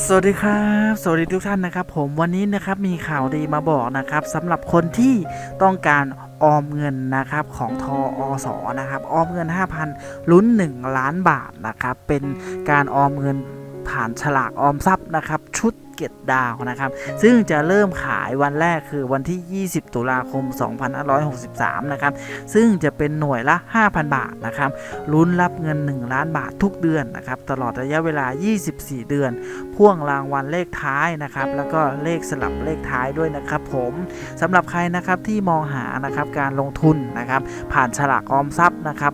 สวัสดีครับ สวัสดีทุกท่านนะครับ ผมวันนี้นะครับมีข่าวดีมาบอกนะครับสำหรับคนที่ต้องการออมเงินนะครับของทออสอนะครับออมเงิน 5,000 ลุ้น 1 ล้านบาทนะครับเป็นการออมเงินผ่านฉลากออมทรัพย์นะครับชุด เกตดาวนะครับ ซึ่งจะเริ่มขายวันแรกคือวันที่ 20 ตุลาคม 2563 นะครับ ซึ่งจะเป็นหน่วยละ 5,000 บาทนะครับ ลุ้นรับเงิน 1 ล้านบาททุกเดือนนะครับ ตลอดระยะเวลา 24 เดือน พ่วงรางวัลเลขท้ายนะครับ แล้วก็เลขสลับเลขท้ายด้วยนะครับผมสำหรับใครนะครับที่มองหานะครับการลงทุนนะครับ ผ่านฉลากออมทรัพย์นะครับ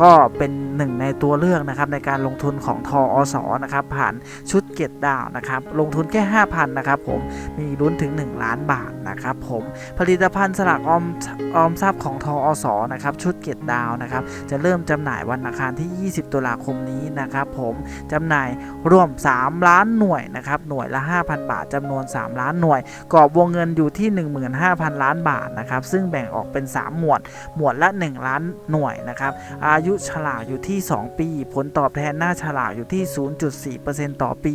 ก็เป็น หนึ่งในตัวเลือกนะครับในการลงทุนของทออสอนะครับผ่านชุดเกตดาวนะครับลงทุนแค่ 5,000นะครับผมมีลุ้นถึง 1 ล้านบาทนะครับผมผลิตภัณฑ์สลากออมออมทรัพย์ของทออสอนะครับชุดเกตดาวนะครับจะเริ่มจำหน่ายวันอังคารที่ 20 ตุลาคมนี้นะครับผมจำหน่ายรวม 3 ล้านหน่วยนะครับหน่วยละ 5,000 บาทจำนวน 3 ล้านหน่วยกรอบวงเงินอยู่ที่ 15,000 ล้านบาทนะครับซึ่งแบ่งออกเป็น 3 หมวด หมวดละ 1 ล้านหน่วยนะครับอายุฉลากอยู่ที่ 2 ปี ผลตอบแทนหน้าฉลากอยู่ที่ 0.4%ต่อปี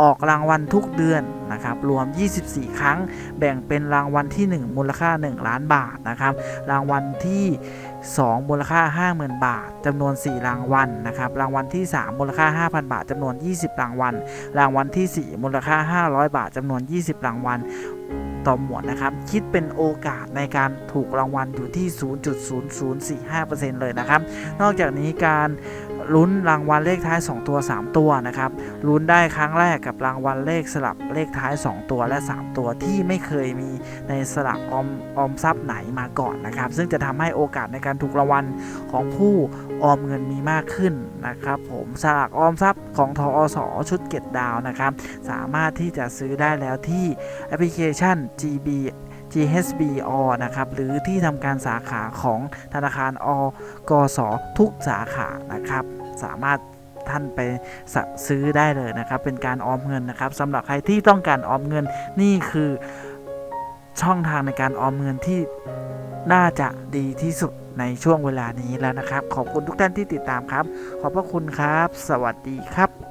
ออกรางวัลทุกเดือนนะครับรวม 24 ครั้ง แบ่งเป็นรางวัลที่ 1 มูลค่า 1 ล้านบาทนะครับรางวัลที่ 2 มูลค่า 50,000 บาทจำนวน 4 รางวัลนะครับ รางวัลที่ 3 มูลค่า 5,000 บาทจำนวน 20 รางวัล รางวัลที่ 4 มูลค่า 500 บาทจำนวน 20 รางวัลต่อหมวดนะครับ คิดเป็นโอกาสในการถูกรางวัลอยู่ที่ 0.0045%เลยนะครับ นอกจากนี้การ ลุ้นรางวัลเลขท้าย 2 ตัว 3 ตัวนะครับลุ้นได้ครั้งแรกกับรางวัลเลขสลับเลขท้าย 2 ตัวและ 3 ตัวที่ไม่เคยมีในสลากออมออมทรัพย์ไหนมาก่อนนะครับ ซึ่งจะทำให้โอกาสในการถูกรางวัลของผู้ออมเงินมีมากขึ้นนะครับผมสลากออมทรัพย์ของทอสชุดเก็ตดาวนะครับสามารถที่จะซื้อได้แล้วที่แอปพลิเคชัน GB GHBO นะครับ หรือที่ทำการสาขาของธนาคารอกสทุกสาขานะครับ สามารถท่านไปซื้อได้เลยนะครับ เป็นการออมเงินนะครับสำหรับใครที่ต้องการออมเงินนี่คือช่องทางในการออมเงินที่น่าจะดีที่สุดในช่วงเวลานี้แล้วนะครับ ขอบคุณทุกท่านที่ติดตามครับ ขอบพระคุณครับ สวัสดีครับ